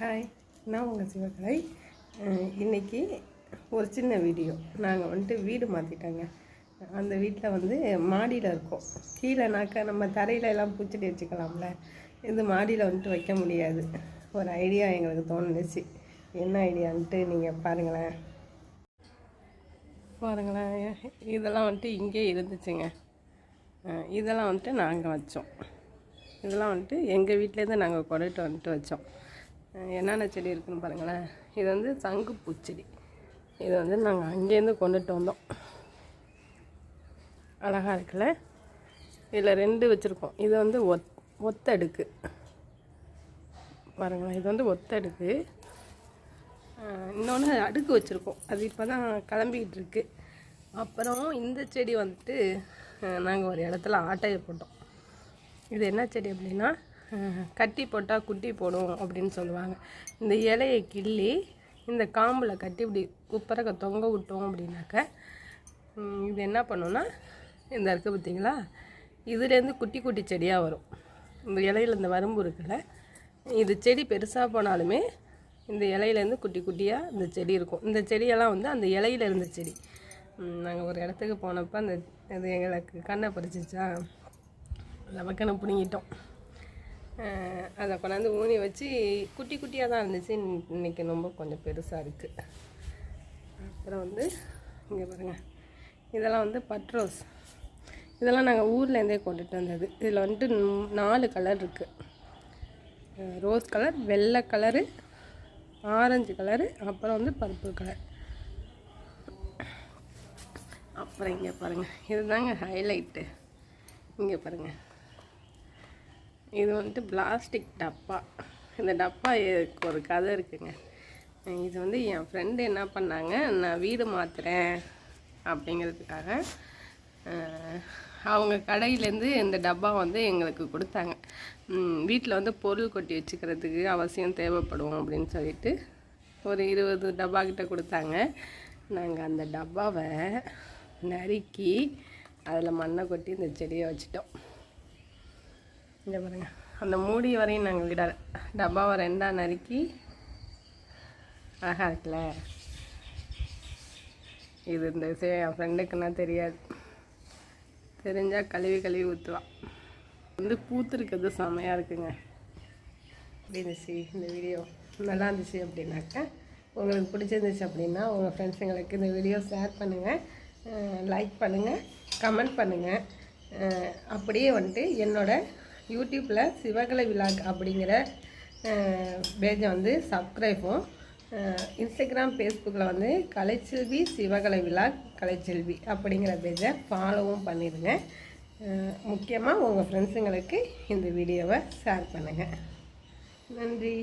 Hi நான் உங்கள் சிவகலை. இன்றைக்கி இன்னைக்கு ஒரு சின்ன வீடியோ. நாங்கள் வந்துட்டு வீடு மாற்றிட்டாங்க அந்த வீட்டில் வந்து மாடியில் இருக்கோம். கீழேனாக்கா நம்ம தரையில எல்லாம் பூச்செடி வச்சுக்கலாம்ல. இது மாடியில் வந்துட்டு வைக்க முடியாது. ஒரு ஐடியா எங்களுக்கு தோணுச்சு. என்ன ஐடியான்ட்டு நீங்கள் பாருங்களேன். பாருங்களேன். இதெல்லாம் வந்துட்டு இங்கே இருந்துச்சுங்க. இதெல்லாம் வந்துட்டு நாங்கள் வச்சோம். இதெல்லாம் வந்துட்டு எங்கள் வீட்டிலேருந்து நாங்கள் கொண்டுட்டு வந்துட்டு வச்சோம். என்னென்ன செடி இருக்குதுன்னு பாருங்களேன். இது வந்து சங்கு பூச்செடி. இது வந்து நாங்கள் அங்கேருந்து கொண்டுட்டு வந்தோம். அழகாக இருக்குல்ல? இதில் ரெண்டு வச்சுருக்கோம். இது வந்து ஒத் ஒத்தடுக்கு. பாருங்களேன் இது வந்து ஒத்தடுக்கு. இன்னொன்று அடுக்கு வச்சுருக்கோம். அது இப்போ தான் கிளம்பிக்கிட்டு இருக்கு. அப்புறம் இந்த செடி வந்துட்டு நாங்கள் ஒரு இடத்துல ஆட்டையை போட்டோம். இது என்ன செடி அப்படின்னா கட்டி போட்டால் குட்டி போடும் அப்படின்னு சொல்லுவாங்க. இந்த இலையை கிள்ளி இந்த காம்பில் கட்டி இப்படி குப்பரக்க தொங்க விட்டோம் அப்படின்னாக்க இது என்ன பண்ணுன்னா இந்த இருக்குது பார்த்தீங்களா இதுலேருந்து குட்டி குட்டி செடியாக வரும். இந்த இலையில இந்த வரம்பு இருக்குல்ல இது செடி பெருசாக போனாலுமே இந்த இலையிலேருந்து குட்டி குட்டியாக இந்த செடி இருக்கும். இந்த செடியெல்லாம் வந்து அந்த இலையில இருந்த செடி. நாங்கள் ஒரு இடத்துக்கு போனப்போ அந்த இது எங்களுக்கு கண்ணை பறிச்சிச்சா நமக்குன்னு பிடுங்கிட்டோம். அதை கொண்டாந்து ஊனி வச்சு குட்டி குட்டியாக தான் இருந்துச்சு. இன்றைக்கி இன்னைக்கு ரொம்ப கொஞ்சம் பெருசாக இருக்குது அப்புறம் வந்து இங்கே பாருங்கள் இதெல்லாம் வந்து பட்ரோஸ் இதெல்லாம் நாங்கள் ஊர்லேருந்தே கொண்டுட்டு வந்தது. இதில் வந்துட்டு நாலு கலர் இருக்குது ரோஸ் கலர் வெள்ளை கலரு ஆரஞ்சு கலரு அப்புறம் வந்து பர்பிள் கலர் அப்புறம் இங்கே பாருங்கள் இதுதாங்க ஹைலைட்டு இங்கே பாருங்கள் இது வந்துட்டு பிளாஸ்டிக் டப்பா. இந்த டப்பா ஒரு கதை இருக்குங்க. இது வந்து என் ஃப்ரெண்டு என்ன பண்ணாங்க? நான் வீடு மாற்றுறேன் அப்படிங்கிறதுக்காக அவங்க கடையிலேருந்து இந்த டப்பா வந்து எங்களுக்கு கொடுத்தாங்க. வீட்டில் வந்து பொருள் கொட்டி வச்சுக்கிறதுக்கு அவசியம் தேவைப்படும் அப்படின்னு சொல்லிட்டு ஒரு இருபது டப்பா கிட்ட கொடுத்தாங்க. நாங்கள் அந்த டப்பாவை நறுக்கி அதில் மண்ணை கொட்டி இந்த செடியை வச்சிட்டோம். இங்கே பாருங்கள் அந்த மூடி வரையும் நாங்கள் விட டப்பாவை ரெண்டாக நறுக்கி அழகாக இருக்குல்ல? இது இந்த விஷயம் என் ஃப்ரெண்டுக்குன்னா தெரியாது. தெரிஞ்சால் கழுவி கழுவி ஊற்றுவான் வந்து பூத்துருக்கிறது செமையாக இருக்குங்க. எப்படி இருந்துச்சு இந்த வீடியோ நல்லா இருந்துச்சு அப்படின்னாக்கா உங்களுக்கு பிடிச்சிருந்துச்சு அப்படின்னா உங்கள் ஃப்ரெண்ட்ஸுங்களுக்கு இந்த வீடியோ ஷேர் பண்ணுங்கள் லைக் பண்ணுங்கள் கமெண்ட் பண்ணுங்கள் அப்படியே வந்துட்டு என்னோட யூடியூப்பில் சிவகலை விலாக் அப்படிங்கிற பேஜை வந்து சப்ஸ்கிரைபும் இன்ஸ்டாகிராம் ஃபேஸ்புக்கில் வந்து கலைச்செல்வி சிவகலை விலாக் கலைச்செல்வி அப்படிங்கிற பேஜை ஃபாலோவும் பண்ணிடுங்க. முக்கியமாக உங்கள் ஃப்ரெண்ட்ஸுங்களுக்கு இந்த வீடியோவை ஷேர் பண்ணுங்கள் நன்றி.